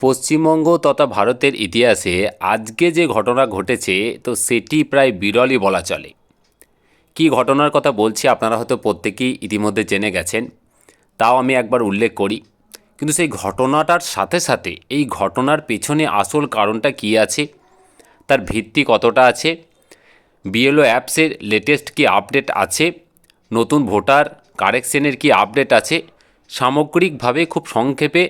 পশ্চিমবঙ্গ তথা ভারতের ইতিহাসে আজকে যে ঘটনা ঘটেছে, তো সেটি প্রায় বিরলই বলা চলে। কী ঘটনার কথা বলছি আপনারা হয়তো প্রত্যেকেই ইতিমধ্যে জেনে গেছেন, তাও আমি একবার উল্লেখ করি। কিন্তু সেই ঘটনাটার সাথে সাথে এই ঘটনার পেছনে আসল কারণটা কী আছে, তার ভিত্তি কতটা আছে, বিএলও অ্যাপসের লেটেস্ট কি আপডেট আছে, নতুন ভোটার কারেকশনের কি আপডেট আছে, সামগ্রিকভাবে খুব সংক্ষেপে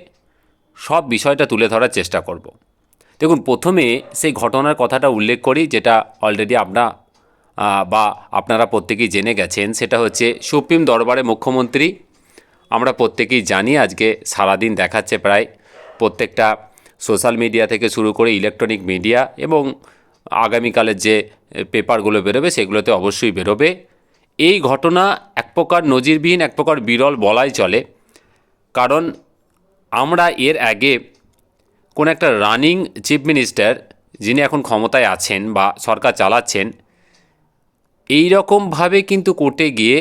সব বিষয়টা তুলে ধরার চেষ্টা করব। দেখুন, প্রথমে সেই ঘটনার কথাটা উল্লেখ করি, যেটা অলরেডি আপনা বা আপনারা প্রত্যেকেই জেনে গেছেন। সেটা হচ্ছে সুপ্রিম দরবারে মুখ্যমন্ত্রী, আমরা প্রত্যেকেই জানি আজকে সারাদিন দেখাচ্ছে প্রায় প্রত্যেকটা সোশ্যাল মিডিয়া থেকে শুরু করে ইলেকট্রনিক মিডিয়া এবং আগামীকালের যে পেপারগুলো বেরোবে, সেগুলোতে অবশ্যই বেরোবে। এই ঘটনা এক প্রকার নজিরবিহীন, এক প্রকার বিরল বলাই চলে। কারণ আমরা এর আগে কোন একটা রানিং চিফ মিনিস্টার যিনি এখন ক্ষমতায় আছেন বা সরকার চালাচ্ছেন এই রকমভাবে কিন্তু কোর্টে গিয়ে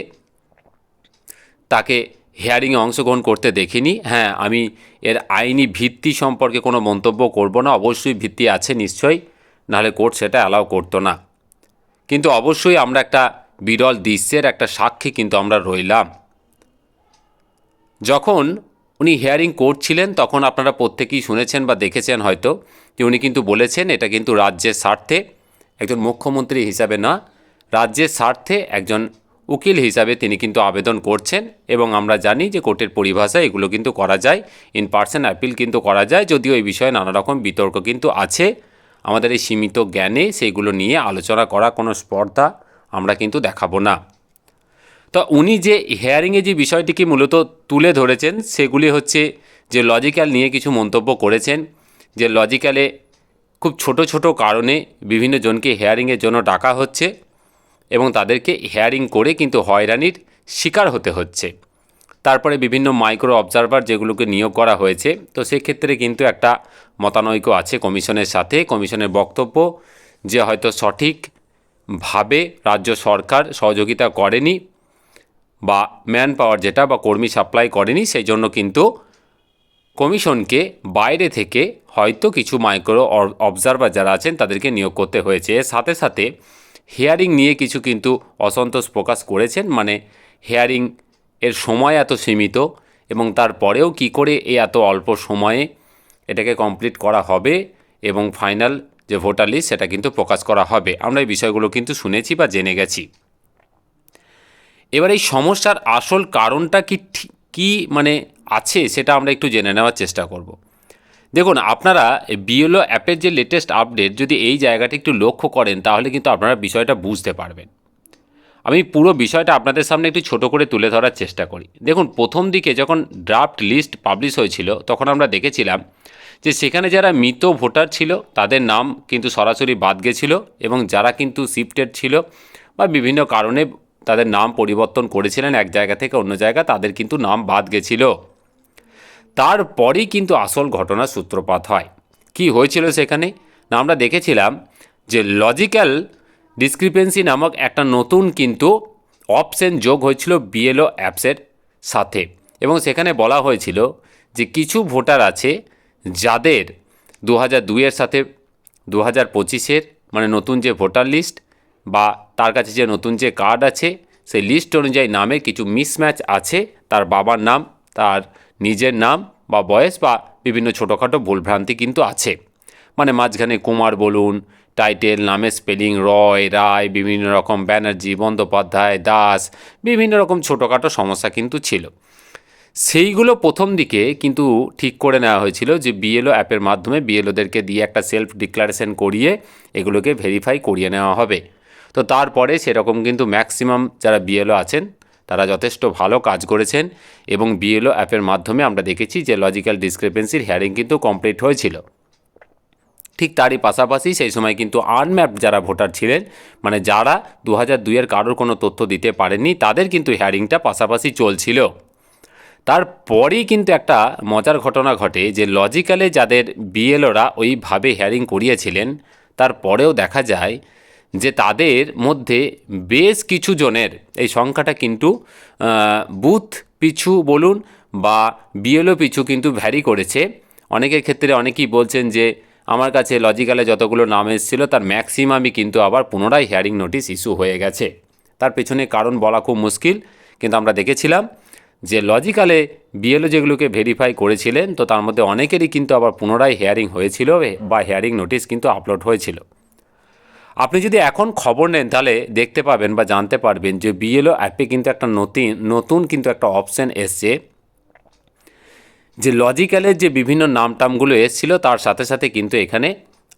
তাকে হিয়ারিংয়ে অংশগ্রহণ করতে দেখিনি। হ্যাঁ আমি এর আইনি ভিত্তি সম্পর্কে কোনো মন্তব্য করব না। অবশ্যই ভিত্তি আছে নিশ্চয়ই, নাহলে কোর্ট সেটা অ্যালাউ করতো না। কিন্তু অবশ্যই আমরা একটা বিরল দৃশ্যের একটা সাক্ষী কিন্তু আমরা রইলাম। যখন উনি হিয়ারিং করছিলেন, তখন আপনারা প্রত্যেকেই শুনেছেন বা দেখেছেন হয়তো যে উনি কিন্তু বলেছেন, এটা কিন্তু রাজ্যের স্বার্থে, একজন মুখ্যমন্ত্রী হিসাবে না, রাজ্যের স্বার্থে একজন উকিল হিসাবে তিনি কিন্তু আবেদন করছেন এবং আমরা জানি যে কোর্টের পরিভাষায় এগুলো কিন্তু করা যায় ইন পার্সন অ্যাপিল কিন্তু করা যায়, যদিও এই বিষয়ে নানা রকম বিতর্ক কিন্তু আছে। আমাদের এই সীমিত জ্ঞানে সেইগুলো নিয়ে আলোচনা করা কোনো স্পর্ধা আমরা কিন্তু দেখাবো না। তো উনি যে হেয়ারিংয়ে যে বিষয়টিকে মূলত তুলে ধরেছেন, সেগুলি হচ্ছে যে লজিক্যাল নিয়ে কিছু মন্তব্য করেছেন, যে লজিক্যালে খুব ছোট ছোট কারণে বিভিন্ন জনকে হেয়ারিংয়ের জন্য ডাকা হচ্ছে এবং তাদেরকে হেয়ারিং করে কিন্তু হয়রানির শিকার হতে হচ্ছে। তারপরে বিভিন্ন মাইক্রো অবজারভার যেগুলোকে নিয়োগ করা হয়েছে, তো সেক্ষেত্রে কিন্তু একটা মতানৈক্য আছে কমিশনের সাথে। কমিশনের বক্তব্য যে হয়তো সঠিকভাবে রাজ্য সরকার সহযোগিতা করেনি বা ম্যান পাওয়ার যেটা বা কর্মী সাপ্লাই করেনি সেই জন্য কিন্তু কমিশনকে বাইরে থেকে হয়তো কিছু মাইক্রো অবজারভার যারা আছেন, তাদেরকে নিয়োগ করতে হয়েছে। সাথে সাথে হেয়ারিং নিয়ে কিছু কিন্তু অসন্তোষ প্রকাশ করেছেন মানে হেয়ারিং এর সময় এত সীমিত এবং তারপরেও কি করে এই এত অল্প সময়ে এটাকে কমপ্লিট করা হবে এবং ফাইনাল যে ভোটার লিস্ট সেটা কিন্তু প্রকাশ করা হবে। আমরা এই বিষয়গুলো কিন্তু শুনেছি বা জেনে গেছি। এবার এই সমস্যার আসল কারণটা কি কি মানে আছে সেটা আমরা একটু জেনে নেওয়ার চেষ্টা করব। দেখুন, আপনারা বিএলও অ্যাপের যে লেটেস্ট আপডেট যদি এই জায়গাটা একটু লক্ষ্য করেন, তাহলে কিন্তু আপনারা বিষয়টা বুঝতে পারবেন। আমি পুরো বিষয়টা আপনাদের সামনে একটু ছোট করে তুলে ধরার চেষ্টা করি। দেখুন, প্রথম দিকে যখন ড্রাফট লিস্ট পাবলিশ হয়েছিল, তখন আমরা দেখেছিলাম যে সেখানে যারা মৃত ভোটার ছিল, তাদের নাম কিন্তু সরাসরি বাদ গেছিল এবং যারা কিন্তু শিফটেড ছিল বা বিভিন্ন কারণে তাদের নাম পরিবর্তন করেছিলেন এক জায়গা থেকে অন্য জায়গা, তাদের কিন্তু নাম বাদ গেছিল। তারপরেই কিন্তু আসল ঘটনার সূত্রপাত হয়। কি হয়েছিল সেখানে? না, আমরা দেখেছিলাম যে লজিক্যাল ডিসক্রিপেন্সি নামক একটা নতুন কিন্তু অপশন যোগ হয়েছিল বিএলও অ্যাপসের সাথে। এবং সেখানে বলা হয়েছিল যে কিছু ভোটার আছে যাদের দু হাজার দুইয়ের সাথে দু হাজার পঁচিশের মানে নতুন যে ভোটার লিস্ট বা তার কাছে যে নতুন যে কার্ড আছে, সেই লিস্ট অনুযায়ী নামে কিছু মিসম্যাচ আছে, তার বাবার নাম, তার নিজের নাম বা বয়স বা বিভিন্ন ছোটোখাটো ভুলভ্রান্তি কিন্তু আছে। মানে মাঝখানে কুমার বলুন টাইটেল নামের স্পেলিং রয়, রায়, বিভিন্ন রকম ব্যানার্জি, বন্দ্যোপাধ্যায়, দাস, বিভিন্ন রকম ছোটোখাটো সমস্যা কিন্তু ছিল। সেইগুলো প্রথম দিকে কিন্তু ঠিক করে নেওয়া হয়েছিল যে বিএলও অ্যাপের মাধ্যমে বিএলওদেরকে দিয়ে একটা সেলফ ডিক্লারেশন করিয়ে এগুলোকে ভেরিফাই করিয়ে নেওয়া হবে। তো তারপরে সেরকম কিন্তু ম্যাক্সিমাম যারা বিএলও আছেন, তারা যথেষ্ট ভালো কাজ করেছেন এবং বিএলও অ্যাপের মাধ্যমে আমরা দেখেছি যে লজিক্যাল ডিসক্রিপেন্সির হিয়ারিং কিন্তু কমপ্লিট হয়েছিল। ঠিক তারই পাশাপাশি সেই সময় কিন্তু আনম্যাপড যারা ভোটার ছিলেন মানে যারা দু হাজার দুইয়ের কারোর কোনো তথ্য দিতে পারেননি, তাদের কিন্তু হিয়ারিংটা পাশাপাশি চলছিল। তারপরেই কিন্তু একটা মজার ঘটনা ঘটে যে লজিক্যালে যাদের বিএলওরা ওইভাবে হিয়ারিং করিয়েছিলেন, তারপরেও দেখা যায় যে তাদের মধ্যে বেশ কিছু জনের, এই সংখ্যাটা কিন্তু বুথ পিছু বলুন বা বিএলও পিছু কিন্তু ভ্যারি করেছে। অনেকের ক্ষেত্রে অনেকেই বলছেন যে, আমার কাছে লজিক্যালে যতগুলো নাম এসেছিল, তার ম্যাক্সিমামই কিন্তু আবার পুনরায় হিয়ারিং নোটিশ ইস্যু হয়ে গেছে। তার পেছনে কারণ বলা খুব মুশকিল, কিন্তু আমরা দেখেছিলাম যে লজিক্যালে বিএলও যেগুলোকে ভেরিফাই করেছিলেন, তো তার মধ্যে অনেকেরই কিন্তু আবার পুনরায় হিয়ারিং হয়েছিল, বা হিয়ারিং নোটিশ কিন্তু আপলোড হয়েছিল। আপনি যদি এখন খবর নেন, তাহলে দেখতে পাবেন বা জানতে পারবেন যে বিএলও অ্যাপে কিন্তু একটা নতুন নতুন কিন্তু একটা অপশান এসছে। যে লজিক্যালের যে বিভিন্ন নাম টামগুলো এসছিল, তার সাথে সাথে কিন্তু এখানে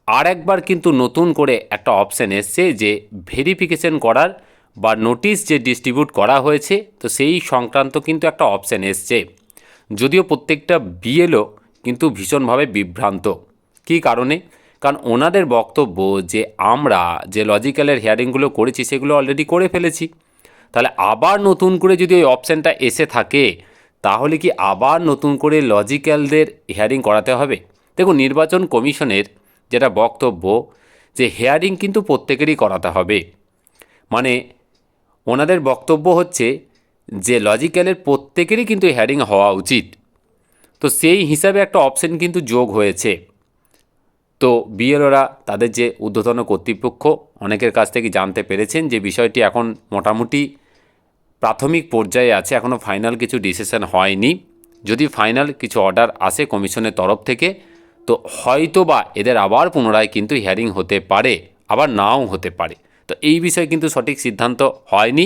আর একবার কিন্তু নতুন করে একটা অপশান এসছে যে ভেরিফিকেশন করার বা নোটিশ যে ডিস্ট্রিবিউট করা হয়েছে, তো সেই সংক্রান্ত কিন্তু একটা অপশান এসছে। যদিও প্রত্যেকটা বিএলও কিন্তু ভীষণভাবে বিভ্রান্ত। কী কারণে? কারণ ওনাদের বক্তব্য যে আমরা যে লজিক্যালের হিয়ারিংগুলো করেছি, সেগুলো অলরেডি করে ফেলেছি। তাহলে আবার নতুন করে যদি ওই অপশানটা এসে থাকে, তাহলে কি আবার নতুন করে লজিক্যালদের হিয়ারিং করাতে হবে? দেখুন, নির্বাচন কমিশনের যেটা বক্তব্য, যে হেয়ারিং কিন্তু প্রত্যেকেরই করাতে হবে। মানে ওনাদের বক্তব্য হচ্ছে যে লজিক্যালের প্রত্যেকেরই কিন্তু হেয়ারিং হওয়া উচিত। তো সেই হিসাবে একটা অপশন কিন্তু যোগ হয়েছে। তো বিএলওরা তাদের যে ঊর্ধ্বতন কর্তৃপক্ষ অনেকের কাছ থেকে জানতে পেরেছেন যে বিষয়টি এখন মোটামুটি প্রাথমিক পর্যায়ে আছে এখনও ফাইনাল কিছু ডিসিশন হয়নি। যদি ফাইনাল কিছু অর্ডার আসে কমিশনের তরফ থেকে, তো হয়তো বা এদের আবার পুনরায় কিন্তু হিয়ারিং হতে পারে, আবার নাও হতে পারে। তো এই বিষয়ে কিন্তু সঠিক সিদ্ধান্ত হয়নি।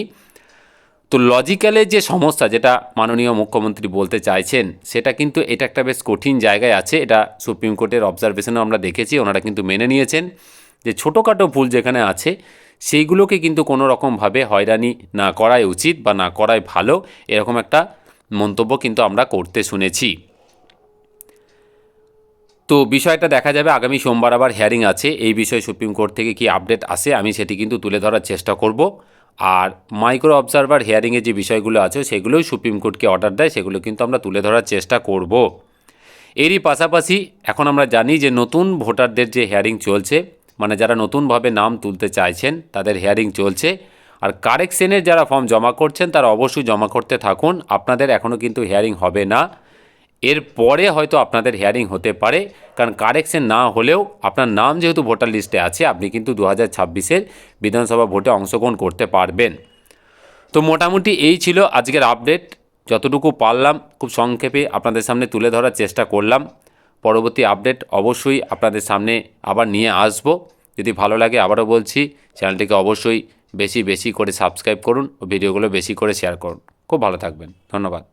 তো লজিক্যালের যে সমস্যা যেটা মাননীয় মুখ্যমন্ত্রী বলতে চাইছেন, সেটা কিন্তু এটা একটা বেশ কঠিন জায়গায় আছে। এটা সুপ্রিম কোর্টের অবজারভেশনও আমরা দেখেছি, ওনারা কিন্তু মেনে নিয়েছেন যে ছোটোখাটো ভুল যেখানে আছে, সেইগুলোকে কিন্তু কোনো রকমভাবে হয়রানি না করাই উচিত বা না করাই ভালো, এরকম একটা মন্তব্য কিন্তু আমরা করতে শুনেছি। তো বিষয়টা দেখা যাবে, আগামী সোমবার আবার হিয়ারিং আছে, এই বিষয়ে সুপ্রিম কোর্ট থেকে কি আপডেট আসে আমি সেটি কিন্তু তুলে ধরার চেষ্টা করব। আর মাইক্রো অবজারভার হিয়ারিংয়ে যে বিষয়গুলো আছে, সেগুলোই সুপ্রিম কোর্টকে অর্ডার দেয়, সেগুলো কিন্তু আমরা তুলে ধরার চেষ্টা করব। এরই পাশাপাশি এখন আমরা জানি যে নতুন ভোটারদের যে হিয়ারিং চলছে মানে যারা নতুনভাবে নাম তুলতে চাইছেন, তাদের হিয়ারিং চলছে। আর কারেকশনের যারা ফর্ম জমা করছেন, তারা অবশ্যই জমা করতে থাকুন। আপনাদের এখনও কিন্তু হিয়ারিং হবে না। এর পরে হয়তো আপনাদের হিয়ারিং হতে পারে, কারণ কারেকশন না হলেও আপনার নাম যেহেতু ভোটার লিস্টে আছে, আপনি কিন্তু দু হাজার ছাব্বিশের বিধানসভা ভোটে অংশগ্রহণ করতে পারবেন। তো মোটামুটি এই ছিল আজকের আপডেট যতটুকু পারলাম, খুব সংক্ষেপে আপনাদের সামনে তুলে ধরার চেষ্টা করলাম। পরবর্তী আপডেট অবশ্যই আপনাদের সামনে আবার নিয়ে আসব। যদি ভালো লাগে আবারও বলছি, চ্যানেলটিকে অবশ্যই বেশি বেশি করে সাবস্ক্রাইব করুন ও ভিডিওগুলো বেশি করে শেয়ার করুন। খুব ভালো থাকবেন। ধন্যবাদ।